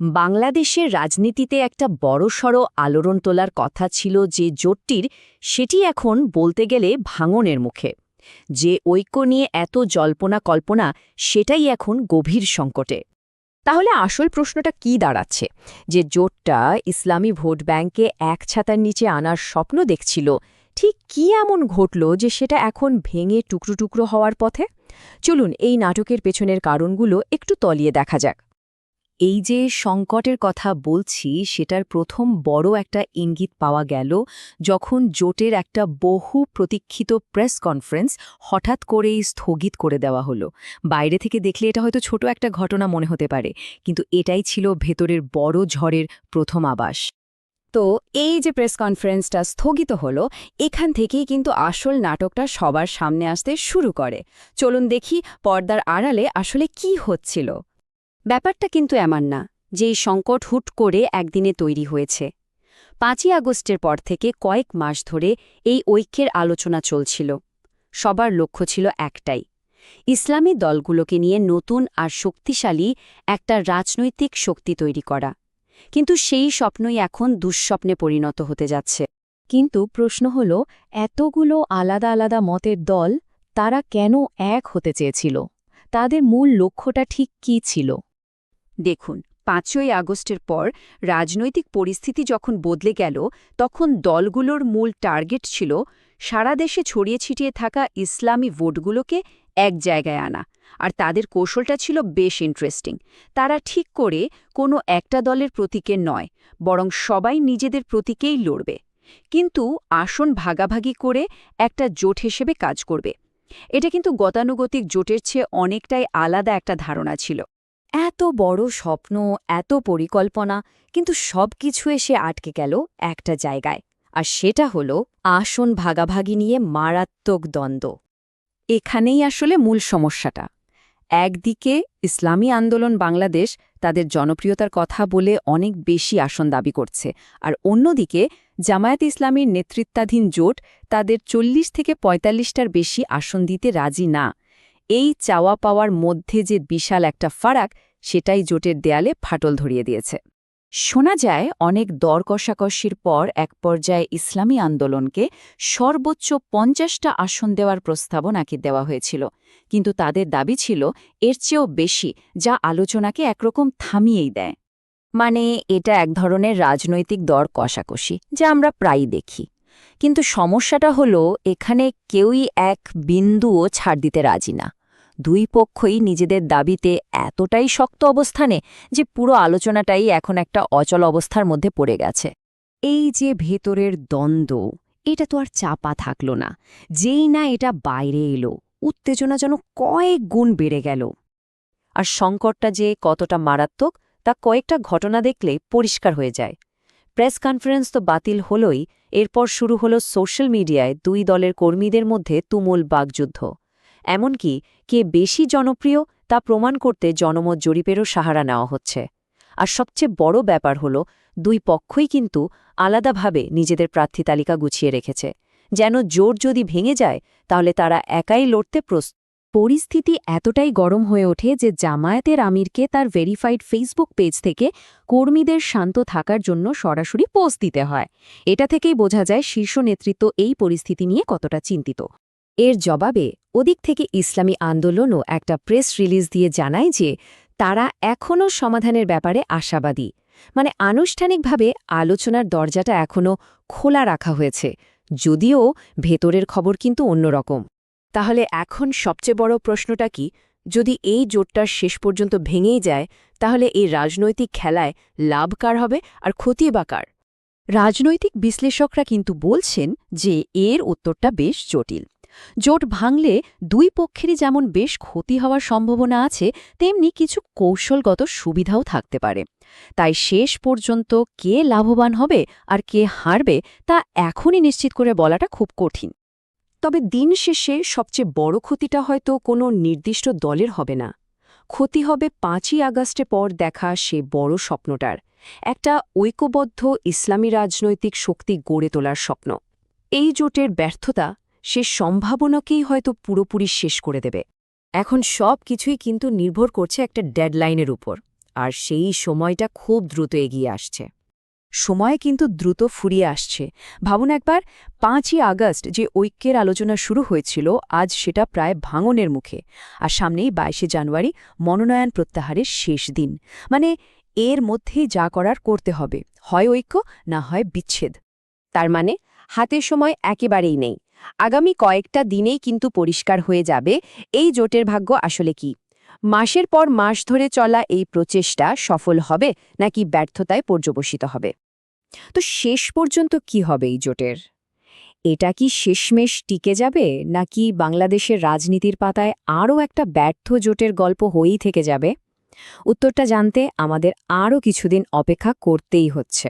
বাংলাদেশের রাজনীতিতে একটা বড়সড় আলোড়ন তোলার কথা ছিল যে জোটটির, সেটি এখন বলতে গেলে ভাঙনের মুখে। যে ঐক্য নিয়ে এত জল্পনা কল্পনা, সেটাই এখন গভীর সংকটে। তাহলে আসল প্রশ্নটা কি দাঁড়াচ্ছে? যে জোটটা ইসলামী ভোট ব্যাংকে এক ছাতার নিচে আনার স্বপ্ন দেখছিল, ঠিক কি এমন ঘটল যে সেটা এখন ভেঙে টুকরো টুকরো হওয়ার পথে? চলুন এই নাটকের পেছনের কারণগুলো একটু তলিয়ে দেখা যাক। এই যে সংকটের কথা বলছি, সেটার প্রথম বড় একটা ইঙ্গিত পাওয়া গেল যখন জোটের একটা বহু প্রতীক্ষিত প্রেস কনফারেন্স হঠাৎ করেই স্থগিত করে দেওয়া হলো। বাইরে থেকে দেখলে এটা হয়তো ছোট একটা ঘটনা মনে হতে পারে, কিন্তু এটাই ছিল ভেতরের বড় ঝড়ের প্রথম আবাস। তো এই যে প্রেস কনফারেন্সটা স্থগিত হলো, এখান থেকেই কিন্তু আসল নাটকটা সবার সামনে আসতে শুরু করে। চলুন দেখি পর্দার আড়ালে আসলে কি হচ্ছিল। ব্যাপারটা কিন্তু এমন না, যে এই সংকট হুট করে একদিনে তৈরি হয়েছে। পাঁচই আগস্টের পর থেকে কয়েক মাস ধরে এই ঐক্যের আলোচনা চলছিল। সবার লক্ষ্য ছিল একটাই, ইসলামী দলগুলোকে নিয়ে নতুন আর শক্তিশালী একটা রাজনৈতিক শক্তি তৈরি করা। কিন্তু সেই স্বপ্নই এখন দুঃস্বপ্নে পরিণত হতে যাচ্ছে। কিন্তু প্রশ্ন হল, এতগুলো আলাদা আলাদা মতের দল তারা কেন এক হতে চেয়েছিল? তাদের মূল লক্ষ্যটা ঠিক কী ছিল? দেখুন, পাঁচই আগস্টের পর রাজনৈতিক পরিস্থিতি যখন বদলে গেল, তখন দলগুলোর মূল টার্গেট ছিল সারা দেশে ছড়িয়ে ছিটিয়ে থাকা ইসলামী ভোটগুলোকে এক জায়গায় আনা। আর তাদের কৌশলটা ছিল বেশ ইন্টারেস্টিং তারা ঠিক করে কোনো একটা দলের প্রতীকে নয়, বরং সবাই নিজেদের প্রতীকেই লড়বে। কিন্তু আসন ভাগাভাগি করে একটা জোট হিসেবে কাজ করবে। এটা কিন্তু গতানুগতিক জোটের চেয়ে অনেকটাই আলাদা একটা ধারণা ছিল। এত বড় স্বপ্ন, এত পরিকল্পনা, কিন্তু সব কিছু এসে আটকে গেল একটা জায়গায়। আর সেটা হল আসন ভাগাভাগি নিয়ে মারাত্মক দ্বন্দ্ব। এখানেই আসলে মূল সমস্যাটা। একদিকে ইসলামী আন্দোলন বাংলাদেশ তাদের জনপ্রিয়তার কথা বলে অনেক বেশি আসন দাবি করছে, আর অন্যদিকে জামায়াত ইসলামীর নেতৃত্বাধীন জোট তাদের চল্লিশ থেকে পঁয়তাল্লিশটার বেশি আসন দিতে রাজি না। এই চাওয়া পাওয়ার মধ্যে যে বিশাল একটা ফারাক, সেটাই জোটের দেয়ালে ফাটল ধরিয়ে দিয়েছে। শোনা যায়, অনেক দর কষাকষির পর এক পর্যায়ে ইসলামী আন্দোলনকে সর্বোচ্চ পঞ্চাশটা আসন দেওয়ার প্রস্তাবও নাকি দেওয়া হয়েছিল। কিন্তু তাদের দাবি ছিল, এর চেয়েও বেশি, যা আলোচনাকে একরকম থামিয়েই দেয়। মানে এটা এক ধরনের রাজনৈতিক দর কষাকষি, যা আমরা প্রায়ই দেখি। কিন্তু সমস্যাটা হলো, এখানে কেউই এক বিন্দুও ছাড় দিতে রাজি না। দুই পক্ষই নিজেদের দাবিতে এতটাই শক্ত অবস্থানে যে পুরো আলোচনাটাই এখন একটা অচল অবস্থার মধ্যে পড়ে গেছে। এই যে ভেতরের দ্বন্দ্ব, এটা তো আর চাপা থাকল না। যেই না এটা বাইরে এলো, উত্তেজনা যেন কয়েক গুণ বেড়ে গেল। আর সংকটটা যে কতটা মারাত্মক, তা কয়েকটা ঘটনা দেখলে পরিষ্কার হয়ে যায়। প্রেস কনফারেন্স তো বাতিল হলই, এরপর শুরু হলো সোশ্যাল মিডিয়ায় দুই দলের কর্মীদের মধ্যে তুমুল বাগযুদ্ধ। এমনকি কে বেশি জনপ্রিয় তা প্রমাণ করতে জনমত জরিপেরও সাহারা নেওয়া হচ্ছে। আর সবচেয়ে বড় ব্যাপার হল, দুই পক্ষই কিন্তু আলাদাভাবে নিজেদের প্রার্থী তালিকা গুছিয়ে রেখেছে। যেন জোর যদি ভেঙে যায়, তাহলে তারা একাই লড়তে প্রস্তুত। পরিস্থিতি এতটাই গরম হয়ে ওঠে যে জামায়াতের আমিরকে তার ভেরিফাইড ফেসবুক পেজ থেকে কর্মীদের শান্ত থাকার জন্য সরাসরি পোস্ট দিতে হয়। এটা থেকেই বোঝা যায় শীর্ষ নেতৃত্ব এই পরিস্থিতি নিয়ে কতটা চিন্তিত। এর জবাবে ওদিক থেকে ইসলামী আন্দোলনও একটা প্রেস রিলিজ দিয়ে জানায় যে তারা এখনও সমাধানের ব্যাপারে আশাবাদী। মানে আনুষ্ঠানিকভাবে আলোচনার দরজাটা এখনও খোলা রাখা হয়েছে। যদিও ভেতরের খবর কিন্তু অন্যরকম। তাহলে এখন সবচেয়ে বড় প্রশ্নটা কি? যদি এই জোটটা শেষ পর্যন্ত ভেঙেই যায়, তাহলে এই রাজনৈতিক খেলায় লাভ কার হবে আর ক্ষতি বা কার? রাজনৈতিক বিশ্লেষকরা কিন্তু বলছেন যে এর উত্তরটা বেশ জটিল। জোট ভাঙলে দুই পক্ষেরই যেমন বেশ ক্ষতি হওয়ার সম্ভাবনা আছে, তেমনি কিছু কৌশলগত সুবিধাও থাকতে পারে। তাই শেষ পর্যন্ত কে লাভবান হবে আর কে হারবে, তা এখনই নিশ্চিত করে বলাটা খুব কঠিন। তবে দিন শেষে সবচেয়ে বড় ক্ষতিটা হয়তো কোনো নির্দিষ্ট দলের হবে না। ক্ষতি হবে পাঁচই আগস্টে পর দেখা সে বড় স্বপ্নটার, একটা ঐক্যবদ্ধ ইসলামী রাজনৈতিক শক্তি গড়ে তোলার স্বপ্ন। এই জোটের ব্যর্থতা সে সম্ভাবনাকেই হয়তো পুরোপুরি শেষ করে দেবে। এখন সব কিছুই কিন্তু নির্ভর করছে একটা ডেডলাইনের উপর, আর সেই সময়টা খুব দ্রুত এগিয়ে আসছে। সময় কিন্তু দ্রুত ফুরিয়ে আসছে। ভাবুন একবার, পাঁচই আগস্ট যে ঐক্যের আলোচনা শুরু হয়েছিল, আজ সেটা প্রায় ভাঙনের মুখে। আর সামনেই বাইশে জানুয়ারি, মনোনয়ন প্রত্যাহারের শেষ দিন। মানে এর মধ্যেই যা করার করতে হবে। হয় ঐক্য, না হয় বিচ্ছেদ। তার মানে হাতে সময় একেবারেই নেই। আগামী কয়েকটা দিনেই কিন্তু পরিষ্কার হয়ে যাবে, এই জোটের ভাগ্য আসলে কি? মাসের পর মাস ধরে চলা এই প্রচেষ্টা সফল হবে নাকি ব্যর্থতায় পর্যবসিত হবে? তো শেষ পর্যন্ত কি হবে এই জোটের? এটা কি শেষমেশ টিকে যাবে, নাকি বাংলাদেশের রাজনীতির পাতায় আরও একটা ব্যর্থ জোটের গল্প হয়েই থেকে যাবে? উত্তরটা জানতে আমাদের আরও কিছুদিন অপেক্ষা করতেই হচ্ছে।